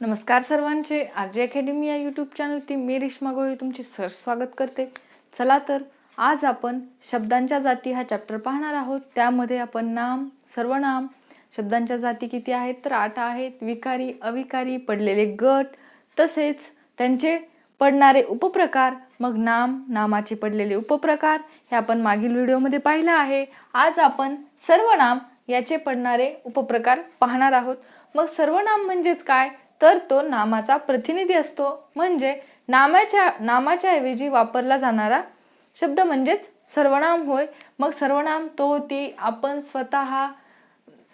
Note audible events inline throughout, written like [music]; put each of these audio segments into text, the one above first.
नमस्कार सर्वांचे. R J academy या यूट्यूब चॅनलवरती मी रेश्मा गोळी तुमचे सर स्वागत करते. चला तर आज आपण शब्दांच्या जाती हा चॅप्टर पाहणार आहोत. त्यामध्ये आपण नाम सर्वनाम शब्दांच्या जाती किती आहेत तर आठ आहेत. विकारी अविकारी पडलेले गट तसेच त्यांचे पडणारे उपप्रकार मग नाम नामाचे पडलेले उपप्रकार हे आपण मागील व्हिडिओमध्ये पाहिलं आहे. आज आपण सर्वनाम याचे पडणारे उपप्रकार पाहणार आहोत. मग सर्वनाम म्हणजेच काय? तर तो नामाचा प्रतिनिधी असतो. म्हणजे नामाच्या नामाच्या ऐवजी वापरला जाणारा शब्द म्हणजेच सर्वनाम होय. मग सर्वनाम तो ती आपण स्वतः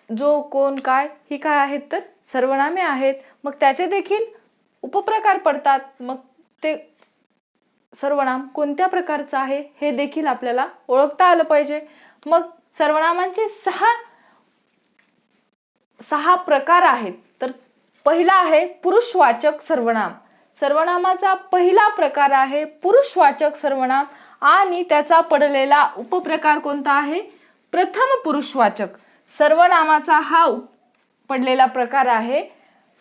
जो कोण काय ही काय आहेत तर सर्वनामे आहेत. मग त्याचे देखील उपप्रकार पडतात. मग ते सर्वनाम कोणत्या प्रकारचं आहे हे देखील आपल्याला ओळखता आलं पाहिजे. मग सर्वनामांचे सहा सहा प्रकार आहेत. तर पहिला आहे पुरुषवाचक सर्वनाम. सर्वनामाचा पहिला प्रकार आहे पुरुषवाचक सर्वनाम आणि त्याचा पडलेला उपप्रकार कोणता आहे? प्रथम पुरुषवाचक. सर्वनामाचा हा पडलेला प्रकार आहे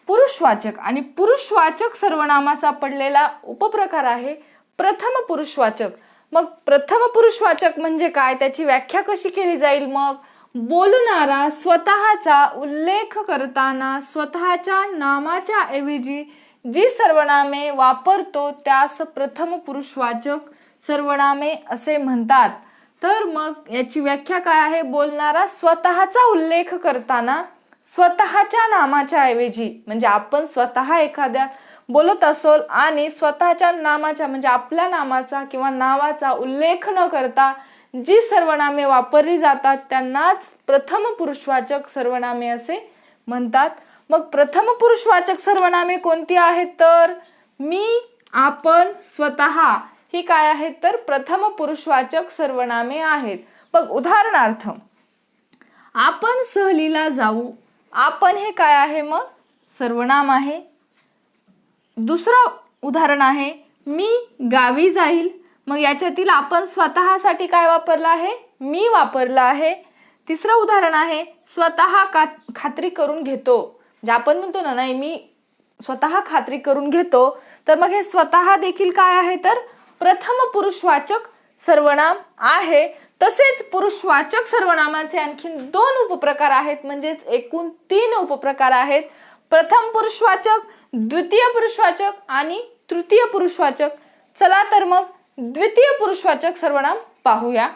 पुरुषवाचक आणि पुरुषवाचक सर्वनामाचा पडलेला उपप्रकार आहे प्रथम पुरुषवाचक. मग प्रथम पुरुषवाचक म्हणजे काय? त्याची व्याख्या कशी केली जाईल मग? बोलणारा स्वतःचा उल्लेख करताना स्वतःच्या नामाच्या ऐवजी जी सर्वनामे वापरतो त्यास प्रथम पुरुषवाचक सर्वनामे असे म्हणतात. तर मग याची व्याख्या काय आहे? बोलणारा स्वतःचा उल्लेख करताना स्वतःच्या नामाच्या ऐवजी म्हणजे आपण स्वतः एखाद्या बोलत असोल आणि स्वतःच्या नामाच्या म्हणजे आपल्या नामाचा किंवा नावाचा उल्लेख न करता जी सर्वनामे वापरली जातात त्यांनाच प्रथम पुरुषवाचक सर्वनामे असे म्हणतात. मग प्रथम पुरुषवाचक सर्वनामे कोणती आहेत तर? मी आपण स्वतः ही काय आहेत तर? प्रथम पुरुषवाचक सर्वनामे आहेत. मग उदाहरणार्थ आपण सहलीला जाऊ. आपण हे काय आहे मग? सर्वनाम आहे. दुसरं उदाहरण आहे मी गावी जाईल. मग याच्यातील आपण स्वतःसाठी काय वापरलं आहे? मी वापरलं आहे. तिसरं उदाहरण आहे स्वतः का खात्री करून घेतो. म्हणजे आपण म्हणतो ना नाही मी स्वतः खात्री करून घेतो. तर मग हे स्वतः देखील काय आहे? तर प्रथम पुरुषवाचक सर्वनाम आहे. तसेच पुरुषवाचक सर्वनामाचे आणखीन दोन उपप्रकार आहेत. म्हणजेच एकूण तीन उपप्रकार आहेत. प्रथम पुरुषवाचक द्वितीय पुरुषवाचक आणि तृतीय पुरुषवाचक. चला तर मग द्वितीय पुरुषवाचक सर्वनाम पाहूया.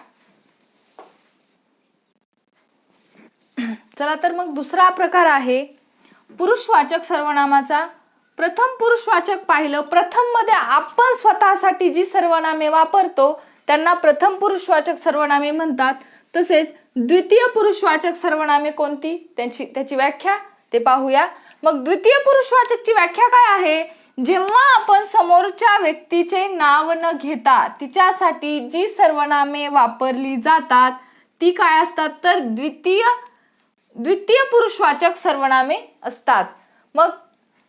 चला तर मग दुसरा प्रकार आहे. पुरुषवाचक सर्वनामाचा. प्रथम पुरुषवाचक पाहिलं प्रथममध्ये आपण स्वतःसाठी जी सर्वनामे वापरतो त्यांना प्रथम पुरुषवाचक सर्वनामे म्हणतात. तसेच द्वितीय पुरुषवाचक सर्वनामे कोणती? त्यांची त्याची व्याख्या ते पाहूया. मग द्वितीय पुरुषवाचकची व्याख्या काय आहे? जेव्हा आपण समोरच्या व्यक्तीचे नाव न घेता तिच्यासाठी जी सर्वनामे वापरली जातात ती काय असतात? तर द्वितीय द्वितीय पुरुषवाचक सर्वनामे असतात. मग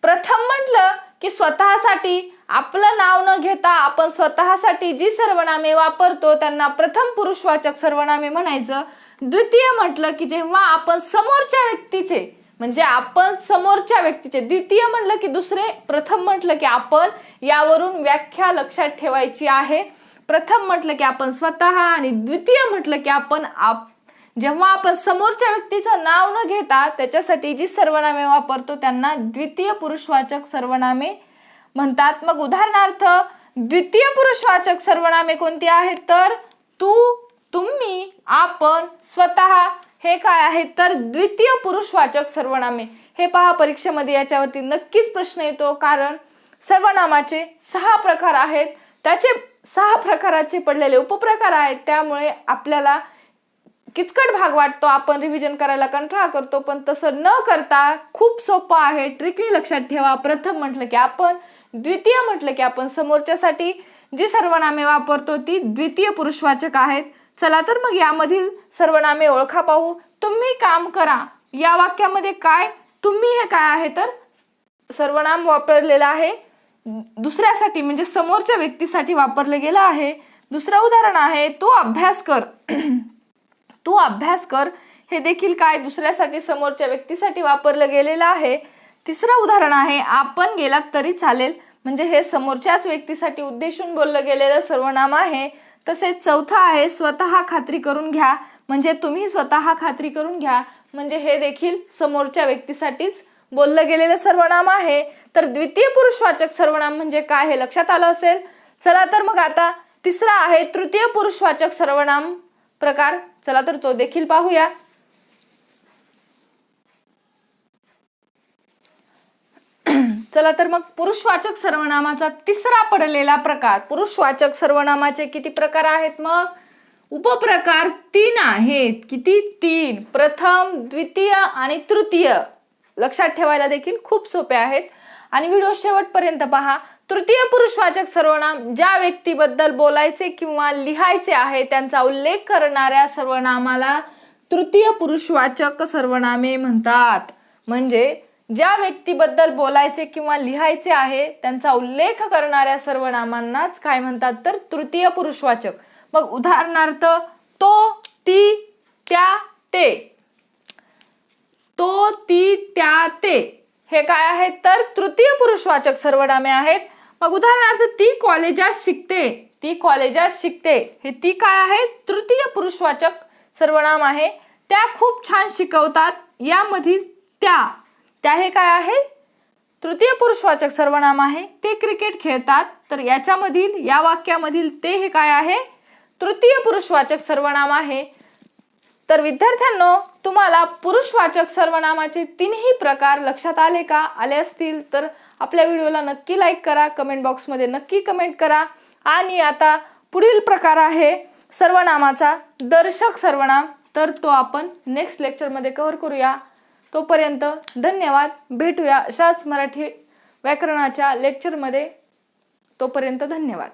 प्रथम म्हटलं की स्वतःसाठी आपलं नाव न घेता आपण स्वतःसाठी जी सर्वनामे वापरतो त्यांना प्रथम पुरुषवाचक सर्वनामे म्हणायचं. द्वितीय म्हटलं की जेव्हा आपण समोरच्या व्यक्तीचे म्हणजे आपण समोरच्या व्यक्तीचे द्वितीय म्हटलं की दुसरे प्रथम म्हटलं की आपण यावरून व्याख्या लक्षात ठेवायची आहे. प्रथम म्हटलं की आपण स्वतः आणि द्वितीय म्हटलं की आपण आप जेव्हा आपण समोरच्या व्यक्तीचं नाव न घेता त्याच्यासाठी जी सर्वनामे वापरतो त्यांना द्वितीय पुरुषवाचक सर्वनामे म्हणतात. मग उदाहरणार्थ द्वितीय पुरुषवाचक सर्वनामे कोणती आहेत? तर तू तुम्ही आपण स्वतः हे काय आहे? तर द्वितीय पुरुषवाचक सर्वनामे. हे पहा परीक्षेमध्ये याच्यावरती नक्कीच प्रश्न येतो कारण सर्वनामाचे सहा प्रकार आहेत. त्याचे सहा प्रकाराचे पडलेले उपप्रकार आहेत. त्यामुळे आपल्याला किचकट भाग वाटतो. आपण रिव्हिजन करायला कंटाळा करतो पण तसं न करता खूप सोपं आहे. ट्रिकनी लक्षात ठेवा. प्रथम म्हटलं की आपण द्वितीय म्हटलं की आपण समोरच्यासाठी जी सर्वनामे वापरतो ती द्वितीय पुरुषवाचक आहेत. चला तर मग यामधील सर्वनामे ओळखा पाहू. तुम्ही काम करा. या वाक्यामध्ये काय? तुम्ही हे काय आहे तर सर्वनाम वापरलेलं आहे. दुसऱ्यासाठी म्हणजे समोरच्या व्यक्तीसाठी वापरलं गेलं आहे. दुसरं उदाहरण आहे तू अभ्यास कर. [clears throat] तू अभ्यास कर. हे देखील काय? दुसऱ्यासाठी समोरच्या व्यक्तीसाठी वापरलं गेलेलं आहे. तिसरं उदाहरण आहे आपण गेलात तरी चालेल. म्हणजे हे समोरच्याच व्यक्तीसाठी उद्देशून बोललं गेलेलं सर्वनाम आहे. तसेच चौथा आहे स्वतः खात्री करून घ्या. म्हणजे तुम्ही स्वतः खात्री करून घ्या. म्हणजे हे देखील समोरच्या व्यक्तीसाठीच बोललं गेलेलं सर्वनाम आहे. तर द्वितीय पुरुषवाचक सर्वनाम म्हणजे काय हे लक्षात आलं असेल? चला तर मग आता तिसरा आहे तृतीय पुरुषवाचक सर्वनाम प्रकार. चला तर तो देखील पाहूया. चला तर मग पुरुषवाचक सर्वनामाचा तिसरा पडलेला प्रकार. पुरुषवाचक सर्वनामाचे किती प्रकार आहेत मग? उपप्रकार तीन आहेत. किती? तीन. प्रथम द्वितीय आणि तृतीय. लक्षात ठेवायला देखील खूप सोपे आहेत. आणि व्हिडिओ शेवटपर्यंत पहा. तृतीय पुरुषवाचक सर्वनाम ज्या व्यक्तीबद्दल बोलायचे किंवा लिहायचे आहे त्यांचा उल्लेख करणाऱ्या सर्वनामाला तृतीय पुरुषवाचक सर्वनामे म्हणतात. म्हणजे ज्या व्यक्तीबद्दल बोलायचे किंवा लिहायचे आहे त्यांचा उल्लेख करणाऱ्या सर्वनामांनाच काय म्हणतात तर तृतीय पुरुषवाचक मग उदाहरणार्थ तो ती त्या ते. तो ती त्या ते. हे काय आहेत तर तृतीय पुरुषवाचक सर्वनामे आहेत. मग उदाहरणार्थ ती कॉलेजात शिकते. ती कॉलेजात शिकते. हे ती काय आहे तृतीय पुरुषवाचक सर्वनाम आहे. त्या खूप छान शिकवतात. यामधील त्या. त्या हे काय आहे? तृतीय पुरुषवाचक सर्वनाम आहे. ते क्रिकेट खेळतात. तर याच्यामधील या वाक्यामधील ते हे काय आहे? तृतीय पुरुषवाचक सर्वनाम आहे. तर विद्यार्थ्यांनो तुम्हाला पुरुषवाचक सर्वनामाचे तीनही प्रकार लक्षात आले का? आले असतील. तर आपल्या व्हिडिओला नक्की लाईक करा. कमेंट बॉक्समध्ये नक्की कमेंट करा. आणि आता पुढील प्रकार आहे सर्वनामाचा दर्शक सर्वनाम. तर तो आपण नेक्स्ट लेक्चरमध्ये कव्हर करूया. तोपर्यंत धन्यवाद. भेटूया अशाच मराठी व्याकरणाच्या लेक्चरमध्ये तोपर्यंत धन्यवाद.